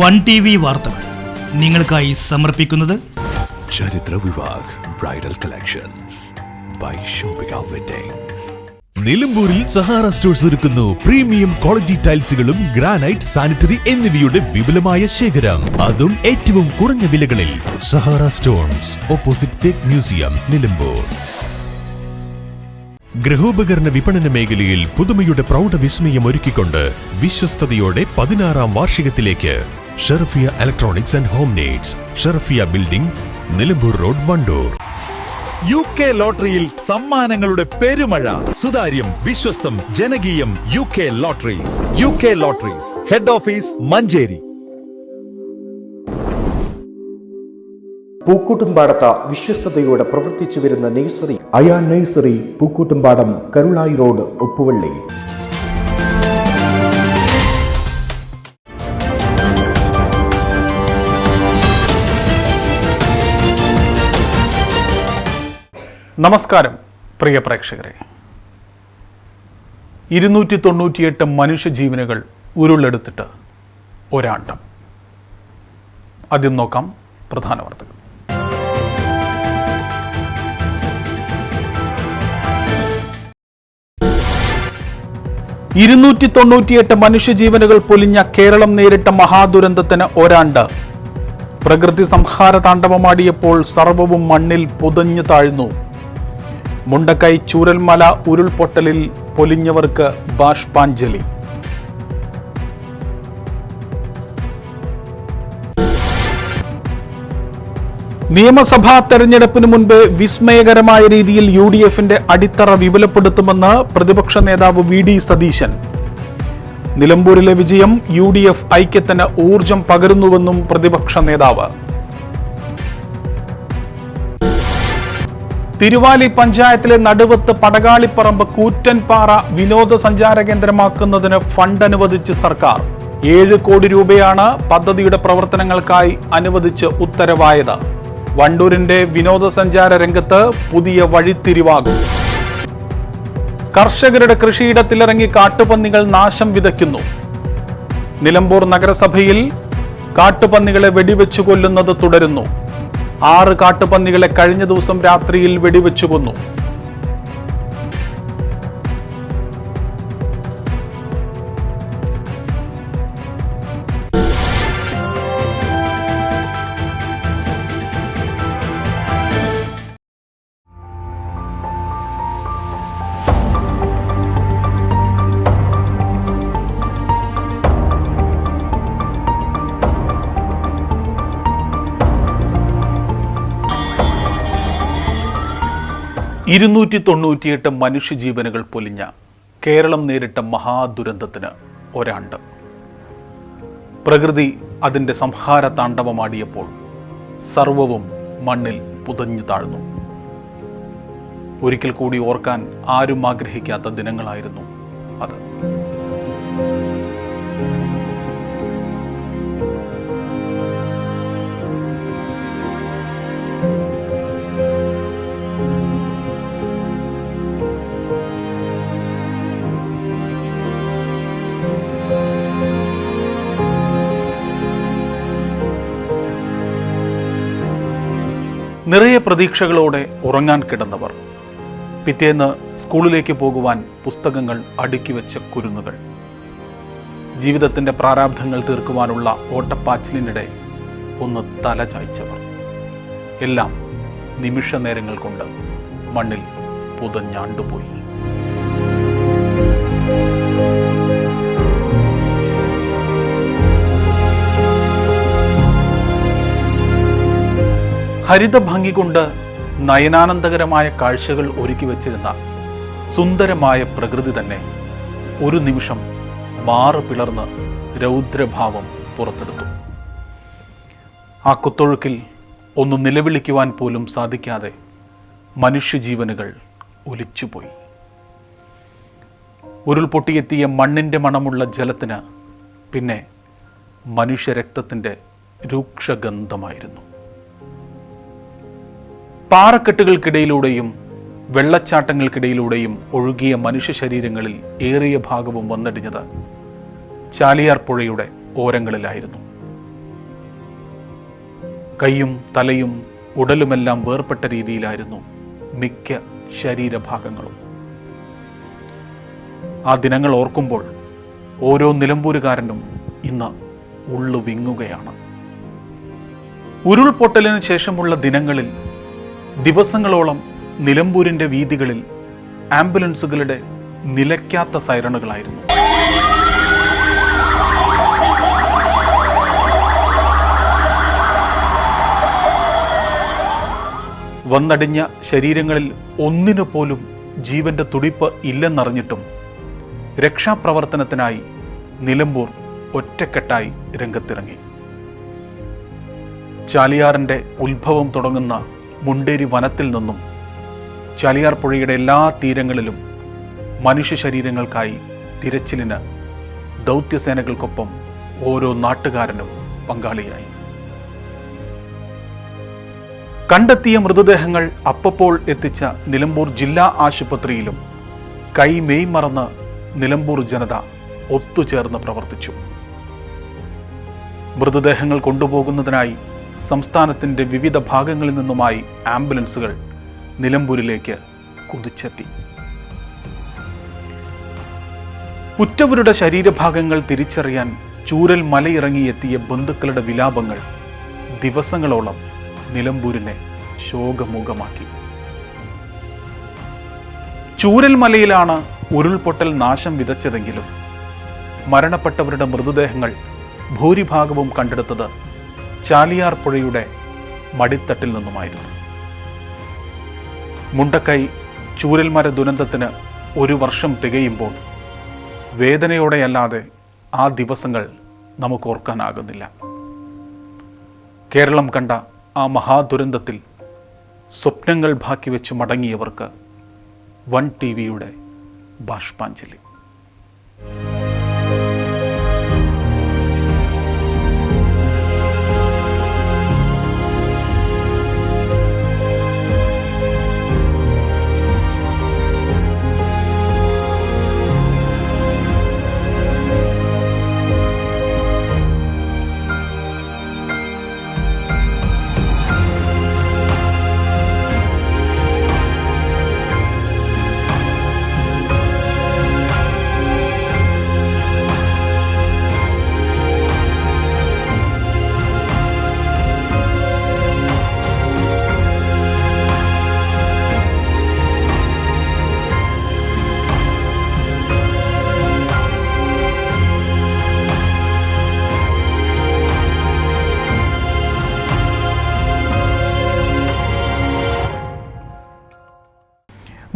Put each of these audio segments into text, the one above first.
One T V വാർത്തകൾ നിങ്ങൾക്കായി സമർപ്പിക്കുന്നത് Charithra Vivah bridal collections by Shopika weddings. നിലമ്പൂരിൽ സഹാറ സ്റ്റോഴ്സ് ഒരുക്കുന്നു. പ്രീമിയം ക്വാളിറ്റി ടൈൽസുകളും ഗ്രാനൈറ്റ് സാനിറ്ററി എന്നിവയുടെ വിപുലമായ ശേഖരം. അതും ഏറ്റവും കുറഞ്ഞ വിലകളിൽ. Sahara stones opposite teak museum Nilambur. ഗൃഹോപകരണ വിപണന മേഖലയിൽ പുതുമയുടെ പ്രൗഢ വിസ്മയം ഒരുക്കിക്കൊണ്ട് വിശ്വസ്തയോടെ പതിനാറാം വാർഷികത്തിലേക്ക് Sherfiya electronics and home needs Sherfiya building Nilambur road Wandoor. U K ലോട്ടറിയിൽ സമ്മാനങ്ങളുടെ പെരുമഴ. സുതാര്യം വിശ്വസ്തം ജനകീയം U K lotteries U K lotteries head office Manjeri. പൂക്കൂട്ടുംപാടത്ത് വിശ്വസ്തയോടെ പ്രവർത്തിച്ചു വരുന്ന നഴ്സറി അയാൾ നഴ്സറി പൂക്കൂട്ടുംപാടം കരുളായി റോഡ് ഉപ്പുവള്ളി. നമസ്കാരം പ്രിയ പ്രേക്ഷകരെ. ഇരുന്നൂറ്റി തൊണ്ണൂറ്റിയെട്ട് മനുഷ്യജീവനുകൾ ഉരുളെടുത്തിട്ട് ഒരാണ്ടം. ആദ്യം നോക്കാം പ്രധാന വാർത്തകൾ. ഇരുന്നൂറ്റി തൊണ്ണൂറ്റിയെട്ട് മനുഷ്യജീവനുകൾ പൊലിഞ്ഞ കേരളം നേരിട്ട മഹാദുരന്തത്തിന് ഒരാണ്ട്. പ്രകൃതി സംഹാര താണ്ഡവമാടിയപ്പോൾ സർവവും മണ്ണിൽ പുതഞ്ഞു താഴ്ന്നു. മുണ്ടക്കൈ ചൂരൽമല ഉരുൾപൊട്ടലിൽ പൊലിഞ്ഞവർക്ക് ബാഷ്പാഞ്ജലി. നിയമസഭാ തെരഞ്ഞെടുപ്പിന് മുൻപ് വിസ്മയകരമായ രീതിയിൽ യു ഡി എഫിന്റെ അടിത്തറ വിപുലപ്പെടുത്തുമെന്ന് പ്രതിപക്ഷ നേതാവ് വി ഡി സതീശൻ. നിലമ്പൂരിലെ വിജയം യു ഡി എഫ് ഐക്യത്തിന് ഊർജം പകരുന്നുവെന്നും പ്രതിപക്ഷ നേതാവ്. തിരുവാലി പഞ്ചായത്തിലെ നടുവത്ത് പടകാളിപ്പറമ്പ് കൂറ്റൻപാറ വിനോദസഞ്ചാര കേന്ദ്രമാക്കുന്നതിന് ഫണ്ട് അനുവദിച്ച് സർക്കാർ. ഏഴ് കോടി രൂപയാണ് പദ്ധതിയുടെ പ്രവർത്തനങ്ങൾക്കായി അനുവദിച്ച് ഉത്തരവായത്. വണ്ടൂരിന്റെ വിനോദസഞ്ചാര രംഗത്ത് പുതിയ വഴിത്തിരിവാകും. കർഷകരുടെ കൃഷിയിടത്തിലിറങ്ങി കാട്ടുപന്നികൾ നാശം വിതയ്ക്കുന്നു. നിലമ്പൂർ നഗരസഭയിൽ കാട്ടുപന്നികളെ വെടിവെച്ചു കൊല്ലുന്നത് തുടരുന്നു. ആറ് കാട്ടുപന്നികളെ കഴിഞ്ഞ ദിവസം രാത്രിയിൽ വെടിവെച്ചു കൊന്നു. ഇരുന്നൂറ്റി തൊണ്ണൂറ്റിയെട്ട് മനുഷ്യജീവനുകൾ പൊലിഞ്ഞ കേരളം നേരിട്ട മഹാദുരന്തത്തിന് ഒരാണ്ട്. പ്രകൃതി അതിന്റെ സംഹാര താണ്ഡവമാടിയപ്പോൾ സർവവും മണ്ണിൽ പുതഞ്ഞു താഴ്ന്നു. ഒരിക്കൽ കൂടി ഓർക്കാൻ ആരും ആഗ്രഹിക്കാത്ത ദിനങ്ങളായിരുന്നു അത്. നിറയെ പ്രതീക്ഷകളോടെ ഉറങ്ങാൻ കിടന്നവർ. പിറ്റേന്ന് സ്കൂളിലേക്ക് പോകുവാൻ പുസ്തകങ്ങൾ അടുക്കി വെച്ച കുരുന്നുകൾ. ജീവിതത്തിന്റെ പ്രാരാബ്ധങ്ങൾ തീർക്കുവാനുള്ള ഓട്ടപ്പാച്ചിലിനിടെ ഒന്ന് തല ചായ്ച്ചവർ. എല്ലാം നിമിഷ നേരങ്ങൾ കൊണ്ട് മണ്ണിൽ പുതഞ്ഞാണ്ടുപോയി. ഹരിതഭംഗി കൊണ്ട് നയനാനന്ദകരമായ കാഴ്ചകൾ ഒരുക്കി വച്ചിരുന്ന സുന്ദരമായ പ്രകൃതി തന്നെ ഒരു നിമിഷം മാറു പിളർന്ന് രൗദ്രഭാവം പുറത്തെടുത്തു. ആ കുത്തൊഴുക്കിൽ ഒന്ന് നിലവിളിക്കുവാൻ പോലും സാധിക്കാതെ മനുഷ്യജീവനുകൾ ഒലിച്ചുപോയി. ഉരുൾപൊട്ടിയെത്തിയ മണ്ണിന്റെ മണമുള്ള ജലത്തിന് പിന്നെ മനുഷ്യരക്തത്തിന്റെ രൂക്ഷഗന്ധമായിരുന്നു. പാറക്കെട്ടുകൾക്കിടയിലൂടെയും വെള്ളച്ചാട്ടങ്ങൾക്കിടയിലൂടെയും ഒഴുകിയ മനുഷ്യ ശരീരങ്ങളിൽ ഏറിയ ഭാഗവും വന്നടിഞ്ഞത് ചാലിയാർ പുഴയുടെ ഓരങ്ങളിലായിരുന്നു. കൈയും തലയും ഉടലുമെല്ലാം വേർപെട്ട രീതിയിലായിരുന്നു മിക്ക ശരീരഭാഗങ്ങളും. ആ ദിനങ്ങൾ ഓർക്കുമ്പോൾ ഓരോ നിലമ്പൂരുകാരനും ഇന്ന് ഉള്ളു വിങ്ങുകയാണ് ഉരുൾപൊട്ടലിന് ശേഷമുള്ള ദിനങ്ങളിൽ ദിവസങ്ങളോളം നിലമ്പൂരിന്റെ വീതികളിൽ ആംബുലൻസുകളുടെ നിലയ്ക്കാത്ത സൈറണുകളായിരുന്നു. വന്നടിഞ്ഞ ശരീരങ്ങളിൽ ഒന്നിനു പോലും ജീവന്റെ തുടിപ്പ് ഇല്ലെന്നറിഞ്ഞിട്ടും രക്ഷാപ്രവർത്തനത്തിനായി നിലമ്പൂർ ഒറ്റക്കെട്ടായി രംഗത്തിറങ്ങി. ചാലിയാറിന്റെ ഉത്ഭവം തുടങ്ങുന്ന മുണ്ടേരി വനത്തിൽ നിന്നും ചാലിയാർ പുഴയുടെ എല്ലാ തീരങ്ങളിലും മനുഷ്യ ശരീരങ്ങൾക്കായി തിരച്ചിലിന് ദൗത്യസേനകൾക്കൊപ്പം ഓരോ നാട്ടുകാരനും പങ്കാളിയായി. കണ്ടെത്തിയ മൃതദേഹങ്ങൾ അപ്പപ്പോൾ എത്തിച്ച നിലമ്പൂർ ജില്ലാ ആശുപത്രിയിലും കൈ മെയ് മറന്ന് നിലമ്പൂർ ജനത ഒത്തുചേർന്ന് പ്രവർത്തിച്ചു. മൃതദേഹങ്ങൾ കൊണ്ടുപോകുന്നതിനായി സംസ്ഥാനത്തിന്റെ വിവിധ ഭാഗങ്ങളിൽ നിന്നുമായി ആംബുലൻസുകൾ നിലമ്പൂരിലേക്ക് കുതിച്ചെത്തി. ഉറ്റവരുടെ ശരീരഭാഗങ്ങൾ തിരിച്ചറിയാൻ ചൂരൽ മലയിറങ്ങിയെത്തിയ ബന്ധുക്കളുടെ വിലാപങ്ങൾ ദിവസങ്ങളോളം നിലമ്പൂരിനെ ശോകമുഖമാക്കി. ചൂരൽമലയിലാണ് ഉരുൾപൊട്ടൽ നാശം വിതച്ചതെങ്കിലും മരണപ്പെട്ടവരുടെ മൃതദേഹങ്ങൾ ഭൂരിഭാഗവും കണ്ടെടുത്തത് ചാലിയാർ പുഴയുടെ മടിത്തട്ടിൽ നിന്നുമായിരുന്നു. മുണ്ടക്കൈ ചൂരൽമര ദുരന്തത്തിന് ഒരു വർഷം തികയുമ്പോൾ വേദനയോടെയല്ലാതെ ആ ദിവസങ്ങൾ നമുക്ക് ഓർക്കാനാകുന്നില്ല കേരളം കണ്ട ആ മഹാദുരന്തത്തിൽ സ്വപ്നങ്ങൾ ബാക്കി വെച്ച് മടങ്ങിയവർക്ക് വൺ ടി വിയുടെ ബാഷ്പാഞ്ജലി.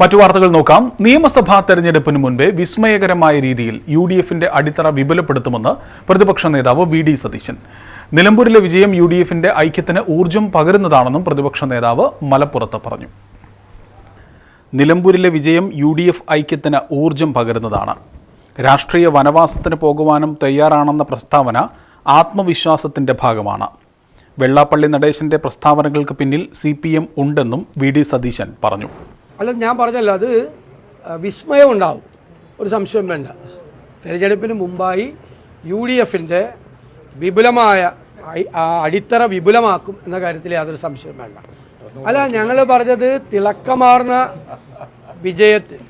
മറ്റു വാർത്തകൾ നോക്കാം. നിയമസഭാ തെരഞ്ഞെടുപ്പിന് മുൻപേ വിസ്മയകരമായ രീതിയിൽ യു ഡി എഫിന്റെ അടിത്തറ വിപുലപ്പെടുത്തുമെന്ന് പ്രതിപക്ഷ നേതാവ് വി ഡി സതീശൻ. നിലമ്പൂരിലെ വിജയം യു ഡി എഫിന്റെ ഐക്യത്തിന് ഊർജം പകരുന്നതാണെന്നും പ്രതിപക്ഷ നേതാവ് മലപ്പുറത്ത് പറഞ്ഞു. നിലമ്പൂരിലെ വിജയം യു ഡി എഫ് ഐക്യത്തിന് ഊർജം പകരുന്നതാണ്. രാഷ്ട്രീയ വനവാസത്തിന് പോകുവാനും തയ്യാറാണെന്ന പ്രസ്താവന ആത്മവിശ്വാസത്തിന്റെ ഭാഗമാണ്. വെള്ളാപ്പള്ളി നടേശന്റെ പ്രസ്താവനകൾക്ക് പിന്നിൽ സി പി എം ഉണ്ടെന്നും വി ഡി സതീശൻ പറഞ്ഞു. അല്ല ഞാൻ പറഞ്ഞല്ല അത് വിസ്മയം ഉണ്ടാവും. ഒരു സംശയം വേണ്ട. തിരഞ്ഞെടുപ്പിന് മുമ്പായി യു ഡി എഫിന്റെ വിപുലമായ അടിത്തറ വിപുലമാക്കും എന്ന കാര്യത്തിൽ യാതൊരു സംശയം വേണ്ട. അല്ല ഞങ്ങൾ പറഞ്ഞത് തിളക്കമാർന്ന വിജയത്തിൽ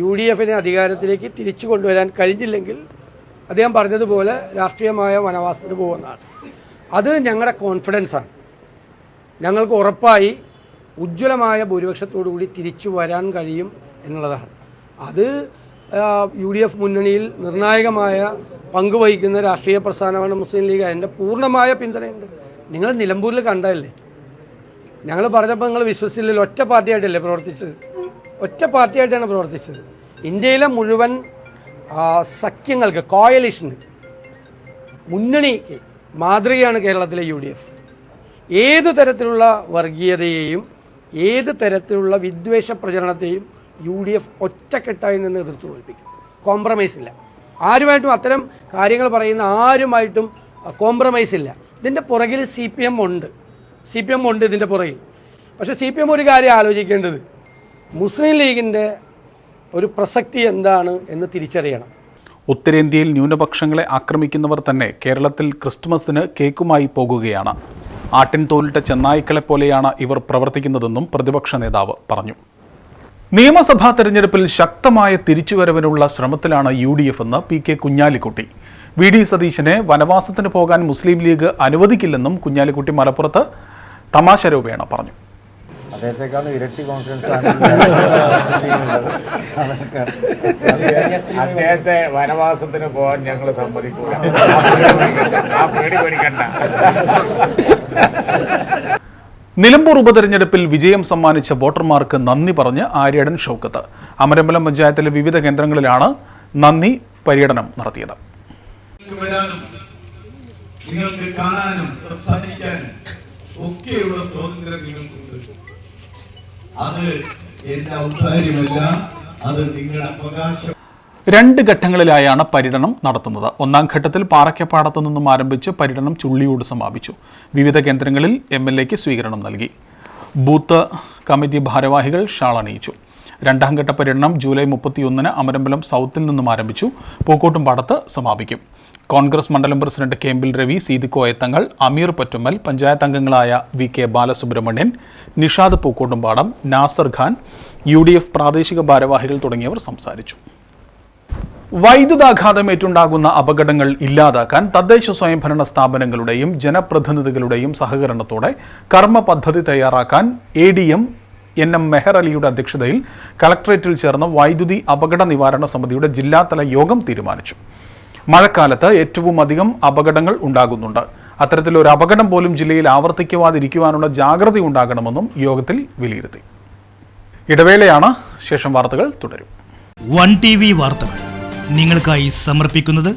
യു ഡി എഫിനെ അധികാരത്തിലേക്ക് തിരിച്ചു കൊണ്ടുവരാൻ കഴിഞ്ഞില്ലെങ്കിൽ അദ്ദേഹം പറഞ്ഞതുപോലെ രാഷ്ട്രീയമായ വനവാസത്തിന് പോകുന്നതാണ്. അത് ഞങ്ങളുടെ കോൺഫിഡൻസാണ് ഞങ്ങൾക്ക് ഉറപ്പായി ഉജ്ജ്വലമായ ഭൂരിപക്ഷത്തോടു കൂടി തിരിച്ചു വരാൻ കഴിയും എന്നുള്ളതാണ്. അത് യു ഡി എഫ് മുന്നണിയിൽ നിർണായകമായ പങ്ക് വഹിക്കുന്ന രാഷ്ട്രീയ പ്രസ്ഥാനമാണ് മുസ്ലിം ലീഗ്. അതിന്റെ പൂർണമായ പിന്തുണയുണ്ട്. നിങ്ങൾ നിലമ്പൂരിൽ കണ്ടതല്ലേ? ഞങ്ങൾ പറഞ്ഞപ്പോൾ നിങ്ങൾ വിശ്വസിച്ചില്ലല്ലോ. ഒറ്റ പാർട്ടിയായിട്ടല്ലേ പ്രവർത്തിച്ചത്? ഒറ്റ പാർട്ടിയായിട്ടാണ് പ്രവർത്തിച്ചത്. ഇന്ത്യയിലെ മുഴുവൻ സഖ്യങ്ങൾക്ക് കോയലിഷന് മുന്നണിക്ക് മാതൃകയാണ് കേരളത്തിലെ യു ഡി എഫ് ഏത് തരത്തിലുള്ള വർഗീയതയെയും ഏത് തരത്തിലുള്ള വിദ്വേഷ പ്രചരണത്തെയും യു ഡി എഫ് ഒറ്റക്കെട്ടായി നിന്ന് എതിർത്ത് തോൽപ്പിക്കും. കോംപ്രമൈസ് ഇല്ല. ആരുമായിട്ടും അത്തരം കാര്യങ്ങൾ പറയുന്ന ആരുമായിട്ടും കോംപ്രമൈസ് ഇല്ല. ഇതിന്റെ പുറകിൽ സി പി എം ഉണ്ട്. സി പി എം ഉണ്ട് ഇതിന്റെ പുറകിൽ. പക്ഷേ സി പി എം ഒരു കാര്യം ആലോചിക്കേണ്ടത്. മുസ്ലിം ലീഗിന്റെ ഒരു പ്രസക്തി എന്താണ് എന്ന് തിരിച്ചറിയണം. ഉത്തരേന്ത്യയിൽ ന്യൂനപക്ഷങ്ങളെ ആക്രമിക്കുന്നവർ തന്നെ കേരളത്തിൽ ക്രിസ്തുമസിന് കേക്കുമായി പോകുകയാണ്. ആട്ടിൻ തോലിട്ട ചെന്നായ്ക്കളെ പോലെയാണ് ഇവർ പ്രവർത്തിക്കുന്നതെന്നും പ്രതിപക്ഷ നേതാവ് പറഞ്ഞു. നിയമസഭാ തെരഞ്ഞെടുപ്പിൽ ശക്തമായ തിരിച്ചുവരവിനുള്ള ശ്രമത്തിലാണ് യു ഡി എഫ് എന്ന് P K Kunhalikutty. V D സതീശനെ വനവാസത്തിന് പോകാൻ മുസ്ലിം ലീഗ് അനുവദിക്കില്ലെന്നും കുഞ്ഞാലിക്കുട്ടി മലപ്പുറത്ത് തമാശ രൂപേണ പറഞ്ഞു. അദ്ദേഹത്തെക്കാൾ ഇരട്ടി കോൺഫിഡൻസ് ആണ് അദ്ദേഹത്തെ വനവാസത്തിന് പോകാൻ ഞങ്ങൾ സമ്മതിക്കൂല. ആ പേടി പേടിക്കണ്ട. നിലമ്പൂർ ഉപതെരഞ്ഞെടുപ്പിൽ വിജയം സമ്മാനിച്ച വോട്ടർമാർക്ക് നന്ദി പറഞ്ഞ് ആര്യടൻ ഷൗക്കത്ത്. അമരമ്പലം പഞ്ചായത്തിലെ വിവിധ കേന്ദ്രങ്ങളിലാണ് നന്ദി പര്യടനം നടത്തിയത്. നിങ്ങൾക്ക് കാണാനും സംസാരിക്കാനും ഒക്കെയുള്ള സ്വാതന്ത്ര്യം നിങ്ങൾക്കുണ്ട്. അത് എന്റെ ഔദാര്യമല്ല അത് നിങ്ങളുടെ അവകാശം. രണ്ട് ഘട്ടങ്ങളിലായാണ് പര്യടനം നടത്തുന്നത്. ഒന്നാം ഘട്ടത്തിൽ പാറയ്ക്കപ്പാടത്തു നിന്നും ആരംഭിച്ച് പര്യടനം ചുള്ളിയോട് സമാപിച്ചു. വിവിധ കേന്ദ്രങ്ങളിൽ എം എൽ എക്ക് സ്വീകരണം നൽകി. ബൂത്ത് കമ്മിറ്റി ഭാരവാഹികൾ ഷാൾ അണിയിച്ചു. രണ്ടാം ഘട്ട പര്യടനം ജൂലൈ മുപ്പത്തിയൊന്നിന് അമരമ്പലം സൗത്തിൽ നിന്നും ആരംഭിച്ചു. പൂക്കോട്ടും പാടത്ത് സമാപിക്കും. കോൺഗ്രസ് മണ്ഡലം പ്രസിഡന്റ് കേമ്പിൽ രവി സീതിക്കോയത്തങ്ങൾ അമീർ പറ്റുമ്മൽ പഞ്ചായത്ത് അംഗങ്ങളായ V K Balasubramanian Nishad Pookkottumpadam Nasar Khan U D F പ്രാദേശിക ഭാരവാഹികൾ തുടങ്ങിയവർ സംസാരിച്ചു. വൈദ്യുതാഘാതമേറ്റുണ്ടാകുന്ന അപകടങ്ങൾ ഇല്ലാതാക്കാൻ തദ്ദേശ സ്വയംഭരണ സ്ഥാപനങ്ങളുടെയും ജനപ്രതിനിധികളുടെയും സഹകരണത്തോടെ കർമ്മ പദ്ധതി തയ്യാറാക്കാൻ A D M N M Meher അലിയുടെ അധ്യക്ഷതയിൽ കളക്ടറേറ്റിൽ ചേർന്ന വൈദ്യുതി അപകട നിവാരണ സമിതിയുടെ ജില്ലാതല യോഗം തീരുമാനിച്ചു. മഴക്കാലത്ത് ഏറ്റവും അധികം അപകടങ്ങൾ ഉണ്ടാകുന്നുണ്ട്. അത്തരത്തിൽ ഒരു അപകടം പോലും ജില്ലയിൽ ആവർത്തിക്കുവാതിരിക്കുവാനുള്ള ജാഗ്രത ഉണ്ടാകണമെന്നും യോഗത്തിൽ വിലയിരുത്തി. ഇടവേളയാണ് ശേഷം വാർത്തകൾ തുടരും. വൺ ടി വി വാർത്തകൾ നിങ്ങൾക്കായി സമർപ്പിക്കുന്നത്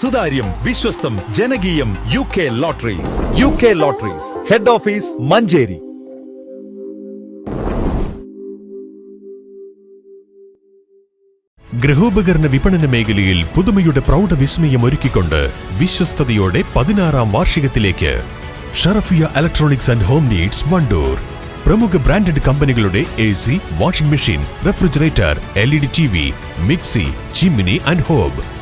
സുതാര്യം വിശ്വസ്തം ജനകീയം U K lotteries U K lotteries head office Manjeri. ഗൃഹോപകരണ വിപണന മേഖലയിൽ പുതുമയുടെ പ്രൗഢ വിസ്മയം ഒരുക്കിക്കൊണ്ട് വിശ്വസ്തയോടെ പതിനാറാം വാർഷികത്തിലേക്ക് Sharafiya electronics and home needs Wandoor. പ്രമുഖ ബ്രാൻഡഡ് കമ്പനികളുടെ A C washing machine refrigerator L E D T V mixie chimney and hob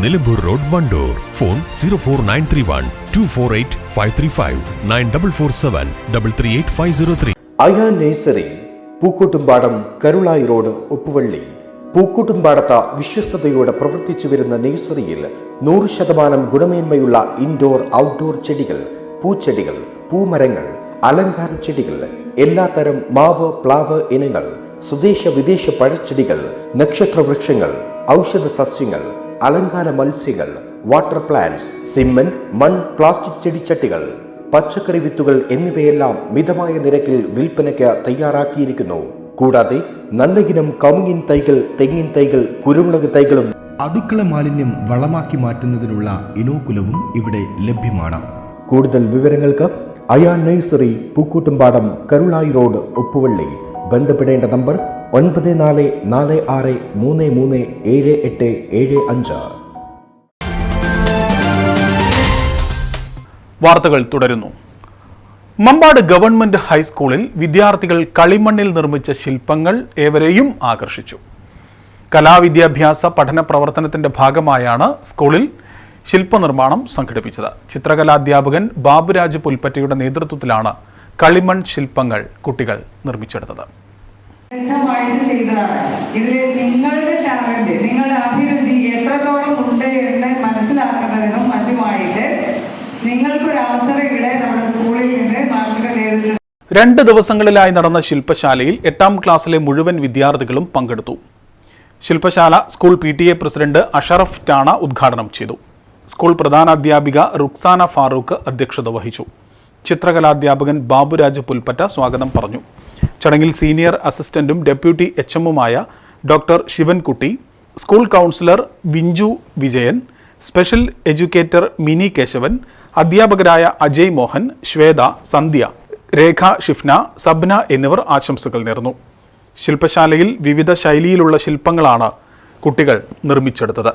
Nilambur road Wandoor. Phone zero four nine three one two four eight five three five nine double four seven double three eight five zero three Aya nursery Pookkottumpadam Karulai road Uppuvally. പൂക്കൂട്ടുംപാടത്ത വിശ്വസ്തയോടെ പ്രവർത്തിച്ചു വരുന്ന നഴ്സറിയിൽ നൂറ് ശതമാനം ഗുണമേന്മയുള്ള indoor outdoor ചെടികൾ പൂച്ചെടികൾ പൂമരങ്ങൾ അലങ്കാര ചെടികൾ എല്ലാത്തരം മാവ് പ്ലാവ് ഇനങ്ങൾ സ്വദേശ വിദേശ പഴച്ചെടികൾ നക്ഷത്രവൃക്ഷങ്ങൾ ഔഷധ സസ്യങ്ങൾ അലങ്കാര മത്സ്യങ്ങൾ വാട്ടർ പ്ലാന്റ്സ് സിമന്റ് മൺ പ്ലാസ്റ്റിക് ചെടിച്ചട്ടികൾ പച്ചക്കറി വിത്തുകൾ എന്നിവയെല്ലാം മിതമായ നിരക്കിൽ വിൽപ്പനയ്ക്ക് തയ്യാറാക്കിയിരിക്കുന്നു. കൂടാതെ നല്ല ഇനം കമുങ്ങിൻ തൈകൾ തെങ്ങിൻ തൈകൾ കുരുമുളക് തൈകളും അടുക്കള മാലിന്യം വളമാക്കി മാറ്റുന്നതിനുള്ള ഇനോക്കുലവും ഇവിടെ ലഭ്യമാണ്. കൂടുതൽ വിവരങ്ങൾക്ക് അയാൻ നഴ്സറി പൂക്കൂട്ടുംപാടം കരുളായി റോഡ് ഉപ്പുവള്ളി. ബന്ധപ്പെടേണ്ട നമ്പർ ഒൻപത് നാല് നാല് ആറ് മൂന്ന് മൂന്ന് ഏഴ് എട്ട് ഏഴ് അഞ്ച്. വാർത്തകൾ തുടരുന്നു. മമ്പാട് ഗവൺമെന്റ് ഹൈസ്കൂളിൽ വിദ്യാർത്ഥികൾ കളിമണ്ണിൽ നിർമ്മിച്ച ശില്പങ്ങൾ ഏവരെയും ആകർഷിച്ചു. കലാവിദ്യാഭ്യാസ പഠന പ്രവർത്തനത്തിന്റെ ഭാഗമായാണ് സ്കൂളിൽ ശില്പനിർമ്മാണം സംഘടിപ്പിച്ചത്. ചിത്രകലാധ്യാപകൻ ബാബുരാജ് പുൽപ്പറ്റയുടെ നേതൃത്വത്തിലാണ് കളിമൺ ശില്പങ്ങൾ കുട്ടികൾ നിർമ്മിച്ചെടുത്തത്. വ്യക്തമായിട്ട് ചെയ്തതാണ്. ഇതിൽ നിങ്ങളുടെ ടാലന്റ് നിങ്ങളുടെ അഭിരുചി എത്രത്തോളം ഉണ്ട് എന്ന് മനസ്സിലാക്കുന്നതിനും മറ്റുമായിട്ട് നിങ്ങൾക്കൊരു അവസരം ഇവിടെ നമ്മുടെ സ്കൂളിൽ നിന്ന് മാഷിന്റെ നേതൃത്വം രണ്ട് ദിവസങ്ങളിലായി നടന്ന ശില്പശാലയിൽ എട്ടാം ക്ലാസ്സിലെ മുഴുവൻ വിദ്യാർത്ഥികളും പങ്കെടുത്തു. ശില്പശാല school P T A president Ashraf Tana ഉദ്ഘാടനം ചെയ്തു. സ്കൂൾ പ്രധാനാധ്യാപിക റുക്സാന ഫാറൂഖ് അധ്യക്ഷത വഹിച്ചു. ചിത്രകലാധ്യാപകൻ ബാബുരാജ് പുൽപ്പറ്റ സ്വാഗതം പറഞ്ഞു. ചടങ്ങിൽ സീനിയർ അസിസ്റ്റന്റും deputy H എമ്മുമായ doctor Sivankutty school councillor Vinchu Vijayan special educator Mini Kesavan അധ്യാപകരായ അജയ് മോഹൻ ശ്വേത സന്ധ്യ രേഖ ഷിഫ്ന സബ്ന എന്നിവർ ആശംസകൾ നേർന്നു. ശില്പശാലയിൽ വിവിധ ശൈലിയിലുള്ള ശില്പങ്ങളാണ് കുട്ടികൾ നിർമ്മിച്ചെടുത്തത്.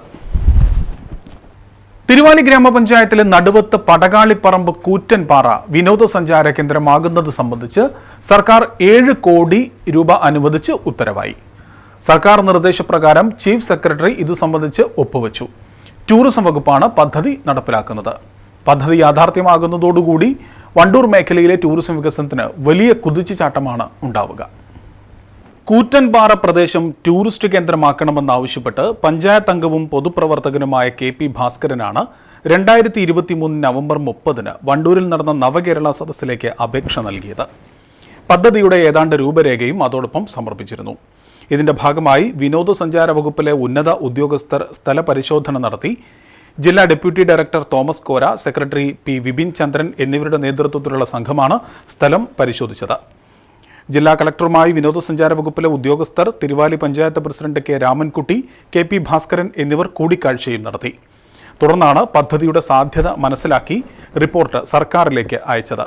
തിരുവാലി ഗ്രാമപഞ്ചായത്തിലെ നടുവത്ത് പടകാളിപ്പറമ്പ് കൂറ്റൻപാറ വിനോദസഞ്ചാര കേന്ദ്രമാകുന്നത് സംബന്ധിച്ച് സർക്കാർ ഏഴ് കോടി രൂപ അനുവദിച്ച് ഉത്തരവായി. സർക്കാർ നിർദ്ദേശപ്രകാരം ചീഫ് സെക്രട്ടറി ഇതു സംബന്ധിച്ച് ഒപ്പുവെച്ചു. ടൂറിസം വകുപ്പാണ് പദ്ധതി നടപ്പിലാക്കുന്നത്. പദ്ധതി യാഥാർത്ഥ്യമാകുന്നതോടുകൂടി വണ്ടൂർ മേഖലയിലെ ടൂറിസം വികസനത്തിന് വലിയ കുതിച്ചുചാട്ടമാണ് ഉണ്ടാവുക. കൂറ്റൻപാറ പ്രദേശം ടൂറിസ്റ്റ് കേന്ദ്രമാക്കണമെന്നാവശ്യപ്പെട്ട് പഞ്ചായത്ത് അംഗവും പൊതുപ്രവർത്തകനുമായ കെ പി ഭാസ്കരനാണ് രണ്ടായിരത്തി ഇരുപത്തി മൂന്ന് നവംബർ മുപ്പതിന് വണ്ടൂരിൽ നടന്ന നവകേരള സദസ്സിലേക്ക് അപേക്ഷ നൽകിയത്. പദ്ധതിയുടെ ഏതാണ്ട് രൂപരേഖയും അതോടൊപ്പം സമർപ്പിച്ചിരുന്നു. ഇതിന്റെ ഭാഗമായി വിനോദസഞ്ചാര വകുപ്പിലെ ഉന്നത ഉദ്യോഗസ്ഥർ സ്ഥലപരിശോധന നടത്തി. ജില്ലാ deputy director Thomas Kora secretary P Vipin Chandran എന്നിവരുടെ നേതൃത്വത്തിലുള്ള സംഘമാണ് സ്ഥലം പരിശോധിച്ചത്. ജില്ലാ കളക്ടറുമായി വിനോദസഞ്ചാര വകുപ്പിലെ ഉദ്യോഗസ്ഥർ Thiruvali panchayat president K Ramankutty K P Bhaskaran എന്നിവർ കൂടിക്കാഴ്ചയും നടത്തി. തുടർന്നാണ് പദ്ധതിയുടെ സാധ്യത മനസ്സിലാക്കി റിപ്പോർട്ട് സർക്കാരിലേക്ക് അയച്ചത്.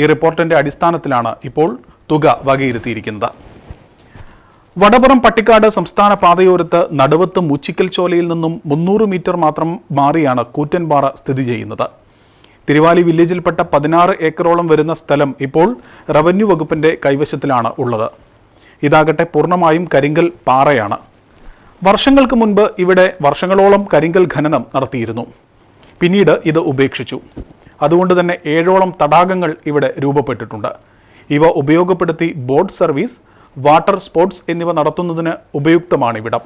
ഈ റിപ്പോർട്ടിന്റെ അടിസ്ഥാനത്തിലാണ് ഇപ്പോൾ തുക വകയിരുത്തിയിരിക്കുന്നത്. വടപുറം പട്ടിക്കാട് സംസ്ഥാന പാതയോരത്ത് നടുവത്ത് മുച്ചിക്കൽ ചോലയിൽ നിന്നും മുന്നൂറ് മീറ്റർ മാത്രം മാറിയാണ് കൂറ്റൻപാറ സ്ഥിതി ചെയ്യുന്നത്. തിരുവാലി വില്ലേജിൽപ്പെട്ട പതിനാറ് ഏക്കറോളം വരുന്ന സ്ഥലം ഇപ്പോൾ റവന്യൂ വകുപ്പിന്റെ കൈവശത്തിലാണ് ഉള്ളത്. ഇതാകട്ടെ പൂർണമായും കരിങ്കൽ പാറയാണ്. വർഷങ്ങൾക്ക് മുൻപ് ഇവിടെ വർഷങ്ങളോളം കരിങ്കൽ ഖനനം നടത്തിയിരുന്നു. പിന്നീട് ഇത് ഉപേക്ഷിച്ചു. അതുകൊണ്ട് തന്നെ ഏഴോളം തടാകങ്ങൾ ഇവിടെ രൂപപ്പെട്ടിട്ടുണ്ട്. ഇവ ഉപയോഗപ്പെടുത്തി ബോട്ട് സർവീസ് വാട്ടർ സ്പോർട്സ് എന്നിവ നടത്തുന്നതിന് ഉപയുക്തമാണിവിടം.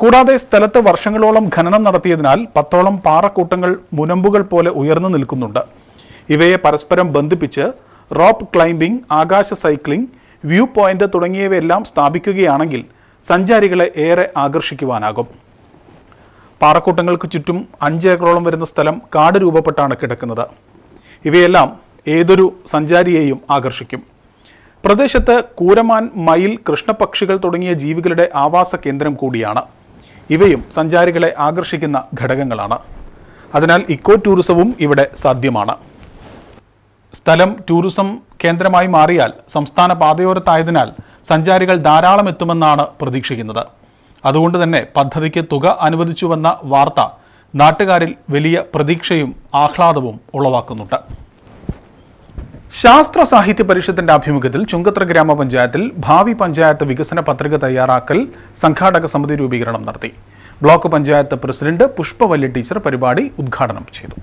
കൂടാതെ സ്ഥലത്ത് വർഷങ്ങളോളം ഖനനം നടത്തിയതിനാൽ പത്തോളം പാറക്കൂട്ടങ്ങൾ മുനമ്പുകൾ പോലെ ഉയർന്നു നിൽക്കുന്നുണ്ട്. ഇവയെ പരസ്പരം ബന്ധിപ്പിച്ച് റോപ്പ് ക്ലൈംബിംഗ് ആകാശ സൈക്ലിംഗ് വ്യൂ പോയിന്റ് തുടങ്ങിയവയെല്ലാം സ്ഥാപിക്കുകയാണെങ്കിൽ സഞ്ചാരികളെ ഏറെ ആകർഷിക്കുവാനാകും. പാറക്കൂട്ടങ്ങൾക്ക് ചുറ്റും അഞ്ച് ഏക്കറോളം വരുന്ന സ്ഥലം കാട് രൂപപ്പെട്ടാണ് കിടക്കുന്നത്. ഇവയെല്ലാം ഏതൊരു സഞ്ചാരിയെയും ആകർഷിക്കും. പ്രദേശത്ത് കൂരമാൻ മയിൽ കൃഷ്ണപക്ഷികൾ തുടങ്ങിയ ജീവികളുടെ ആവാസ കേന്ദ്രം കൂടിയാണ്. ഇവയും സഞ്ചാരികളെ ആകർഷിക്കുന്ന ഘടകങ്ങളാണ്. അതിനാൽ ഇക്കോ ടൂറിസവും ഇവിടെ സാധ്യമാണ്. സ്ഥലം ടൂറിസം കേന്ദ്രമായി മാറിയാൽ സംസ്ഥാന പാതയോരത്തായതിനാൽ സഞ്ചാരികൾ ധാരാളം എത്തുമെന്നാണ് പ്രതീക്ഷിക്കുന്നത്. അതുകൊണ്ട് തന്നെ പദ്ധതിക്ക് തുക അനുവദിച്ചുവെന്ന വാർത്ത നാട്ടുകാരിൽ വലിയ പ്രതീക്ഷയും ആഹ്ലാദവും ഉളവാക്കുന്നുണ്ട്. ശാസ്ത്ര സാഹിത്യ പരിഷത്തിന്റെ ആഭിമുഖ്യത്തിൽ ചുങ്കത്ര ഗ്രാമപഞ്ചായത്തിൽ ഭാവി പഞ്ചായത്ത് വികസന പത്രിക തയ്യാറാക്കൽ സംഘാടക സമിതി രൂപീകരണം നടത്തി. Block panchayat president Pushpavalli teacher പരിപാടി ഉദ്ഘാടനം ചെയ്തു.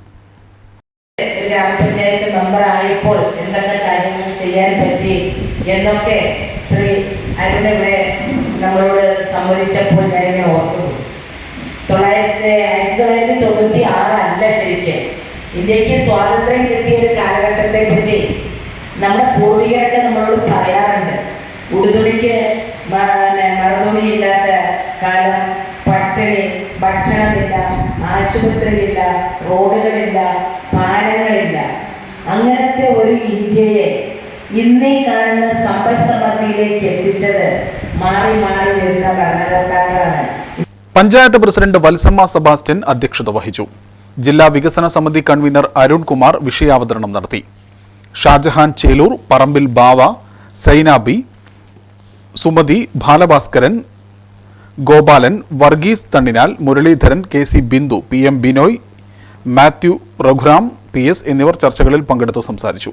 ഗ്രാമപഞ്ചായത്ത് ആയപ്പോൾ കാര്യങ്ങൾ ചെയ്യാൻ ശ്രീ ഓർത്തു. ഇന്ത്യയ്ക്ക് സ്വാതന്ത്ര്യം കിട്ടിയ ഒരു കാലഘട്ടത്തെ നമ്മുടെ പൂർവികരൊക്കെ നമ്മളോട് പറയാറുണ്ട്. ഉടുതുണിക്ക് മറുതുണിയില്ലാത്ത കാലം പട്ടിണി ഭക്ഷണമില്ല ആശുപത്രിയില്ല റോഡുകളില്ല പാലങ്ങളില്ല. അങ്ങനത്തെ ഒരു ഇന്ത്യയെ ഇന്നീ കാണുന്ന സമ്പൽ സമൃദ്ധിയിലേക്ക് എത്തിച്ചത് മാറി മാറി വരുന്ന ഭരണകർത്താക്കളാണ്. പഞ്ചായത്ത് പ്രസിഡന്റ് വത്സമ്മ സെബാസ്റ്റ്യൻ അധ്യക്ഷത വഹിച്ചു. ജില്ലാ വികസന സമിതി കൺവീനർ അരുൺകുമാർ വിഷയാവതരണം നടത്തി. Shajahan Chelur Parambil Bava Sainabi Sumathi Balabhaskaran Gopalan Varghese Thanninal Muraleedharan K C Bindu P M Binoy Mathew Raghuram P S എന്നിവർ ചർച്ചകളിൽ പങ്കെടുത്തു സംസാരിച്ചു.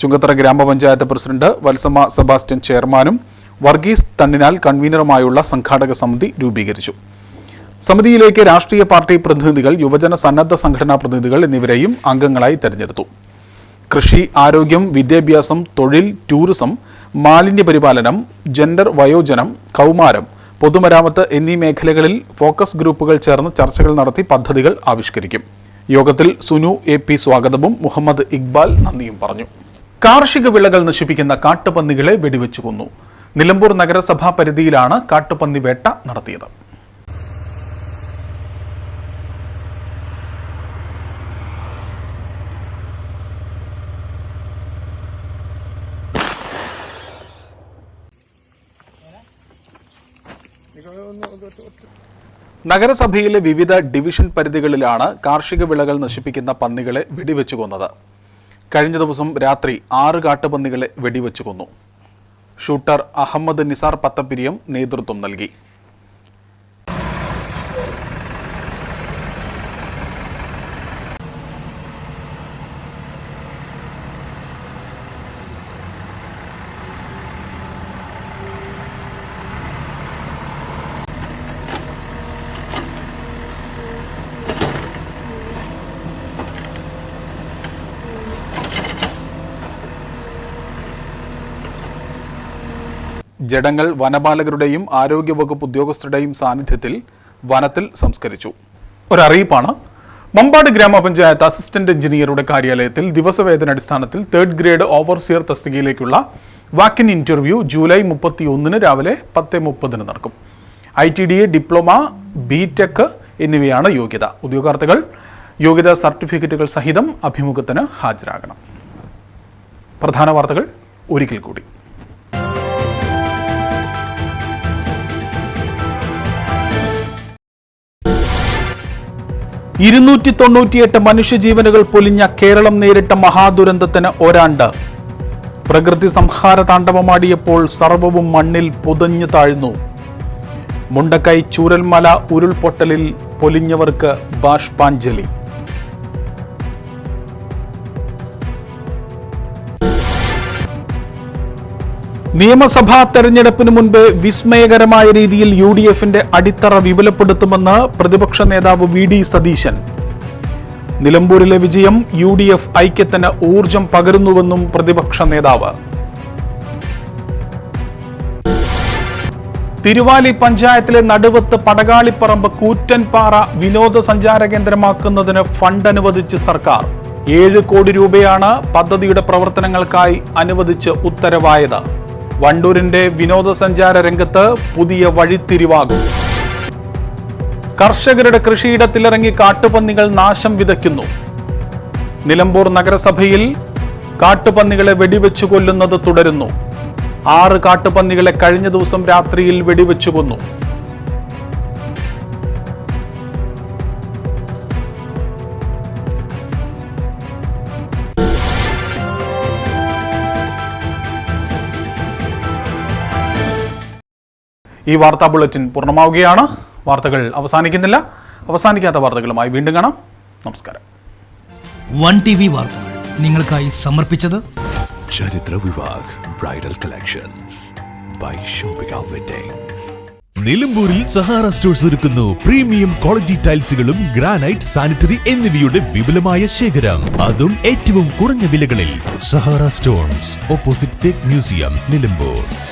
ചുങ്കത്തറ ഗ്രാമപഞ്ചായത്ത് പ്രസിഡന്റ് വത്സമ സെബാസ്റ്റ്യൻ ചെയർമാനും വർഗീസ് തണ്ണിനാൽ കൺവീനറുമായുള്ള സംഘാടക സമിതി രൂപീകരിച്ചു. സമിതിയിലേക്ക് രാഷ്ട്രീയ പാർട്ടി പ്രതിനിധികൾ യുവജന സന്നദ്ധ സംഘടനാ പ്രതിനിധികൾ എന്നിവരെയും അംഗങ്ങളായി തെരഞ്ഞെടുത്തു. കൃഷി ആരോഗ്യം വിദ്യാഭ്യാസം തൊഴിൽ ടൂറിസം മാലിന്യ പരിപാലനം ജെൻഡർ വയോജനം കൗമാരം പൊതുമരാമത്ത് എന്നീ മേഖലകളിൽ ഫോക്കസ് ഗ്രൂപ്പുകൾ ചേർന്ന് ചർച്ചകൾ നടത്തി പദ്ധതികൾ ആവിഷ്കരിക്കും. യോഗത്തിൽ സുനു എ പി സ്വാഗതവും മുഹമ്മദ് ഇക്ബാൽ നന്ദിയും പറഞ്ഞു. കാർഷിക വിളകൾ നശിപ്പിക്കുന്ന കാട്ടുപന്നികളെ വെടിവെച്ചു കൊന്നു. നിലമ്പൂർ നഗരസഭാ പരിധിയിലാണ് കാട്ടുപന്നി വേട്ട നടത്തിയത്. നഗരസഭയിലെ വിവിധ ഡിവിഷൻ പരിധികളിലാണ് കാർഷിക വിളകൾ നശിപ്പിക്കുന്ന പന്നികളെ വെടിവെച്ചു കൊന്നത്. കഴിഞ്ഞ ദിവസം രാത്രി ആറ് കാട്ടുപന്നികളെ വെടിവെച്ചു കൊന്നു. ഷൂട്ടർ അഹമ്മദ് നിസാർ പത്തപ്പിരിയം നേതൃത്വം നൽകി. ജഡങ്ങൾ വനപാലകരുടെയും ആരോഗ്യവകുപ്പ് ഉദ്യോഗസ്ഥരുടെയും സാന്നിധ്യത്തിൽ വനത്തിൽ സംസ്കരിച്ചു. ഒരറിയിപ്പാണ്. മമ്പാട് ഗ്രാമപഞ്ചായത്ത് അസിസ്റ്റന്റ് എഞ്ചിനീയറുടെ കാര്യാലയത്തിൽ ദിവസവേതന അടിസ്ഥാനത്തിൽ തേർഡ് ഗ്രേഡ് ഓവർസിയർ തസ്തികയിലേക്കുള്ള വാക്കിൻ ഇന്റർവ്യൂ ജൂലൈ മുപ്പത്തി ഒന്നിന് രാവിലെ പത്ത് മുപ്പതിന് നടക്കും. I T D A diploma B tech എന്നിവയാണ് യോഗ്യത. ഉദ്യോഗാർത്ഥികൾ യോഗ്യതാ സർട്ടിഫിക്കറ്റുകൾ സഹിതം അഭിമുഖത്തിന് ഹാജരാകണം. പ്രധാന വാർത്തകൾ ഒരിക്കൽ കൂടി. ഇരുന്നൂറ്റി തൊണ്ണൂറ്റിയെട്ട് മനുഷ്യജീവനുകൾ പൊലിഞ്ഞ കേരളം നേരിട്ട മഹാദുരന്തത്തിന് ഒരാണ്ട്. പ്രകൃതി സംഹാര താണ്ഡവമാടിയപ്പോൾ സർവവും മണ്ണിൽ പുതഞ്ഞു താഴ്ന്നു. മുണ്ടക്കൈ ചൂരൽമല ഉരുൾപൊട്ടലിൽ പൊലിഞ്ഞവർക്ക് ബാഷ്പാഞ്ജലി. നിയമസഭാ തെരഞ്ഞെടുപ്പിന് മുൻപ് വിസ്മയകരമായ രീതിയിൽ യു ഡി എഫിന്റെ അടിത്തറ വിപുലപ്പെടുത്തുമെന്ന് പ്രതിപക്ഷ നേതാവ് വി ഡി സതീശൻ. നിലമ്പൂരിലെ വിജയം യു ഡി എഫ് ഐക്യത്തിന് ഊർജം പകരുന്നുവെന്നും പ്രതിപക്ഷ നേതാവ്. തിരുവാലി പഞ്ചായത്തിലെ നടുവത്ത് പടകാളിപ്പറമ്പ് കൂറ്റൻപാറ വിനോദസഞ്ചാര കേന്ദ്രമാക്കുന്നതിന് ഫണ്ട് അനുവദിച്ച് സർക്കാർ. ഏഴ് കോടി രൂപയാണ് പദ്ധതിയുടെ പ്രവർത്തനങ്ങൾക്കായി അനുവദിച്ച് ഉത്തരവായത്. വണ്ടൂരിന്റെ വിനോദസഞ്ചാര രംഗത്ത് പുതിയ വഴിത്തിരിവാകും. കർഷകരുടെ കൃഷിയിടത്തിലിറങ്ങി കാട്ടുപന്നികൾ നാശം വിതയ്ക്കുന്നു. നിലമ്പൂർ നഗരസഭയിൽ കാട്ടുപന്നികളെ വെടിവെച്ചു കൊല്ലുന്നത് തുടരുന്നു. ആറ് കാട്ടുപന്നികളെ കഴിഞ്ഞ ദിവസം രാത്രിയിൽ വെടിവെച്ചു കൊന്നു. ഈ വാർത്താ ബുള്ളറ്റിൻ പൂർണമാവുകയാണ്. വാർത്തകൾ അവസാനിക്കുന്നില്ല. അവസാനിക്കാത്ത വാർത്തകളുമായി വീണ്ടും കാണാം. നമസ്കാരം. വൺ ടി വി വാർത്തകൾ നിങ്ങൾക്കായി സമർപ്പിച്ചത് Charithra Vivah bridal collections by Shoppika weddings. നിലമ്പൂരിൽ സഹാറ സ്റ്റോഴ്സ് ഒരുക്കുന്നു. പ്രീമിയം ക്വാളിറ്റി ടൈൽസുകളും ഗ്രാനൈറ്റ് സാനിറ്ററി എന്നിവയുടെ വിപുലമായ ശേഖരം. അതും ഏറ്റവും കുറഞ്ഞ വിലകളിൽ Sahara stones opposite teak museum Nilambur.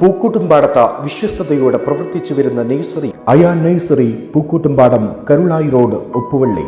പൂക്കൂട്ടുംപാടത്ത വിശ്വസ്തയോടെ പ്രവർത്തിച്ചു വരുന്ന nursery Ayan nursery Pookkottumpadam Karulai road Uppuvally.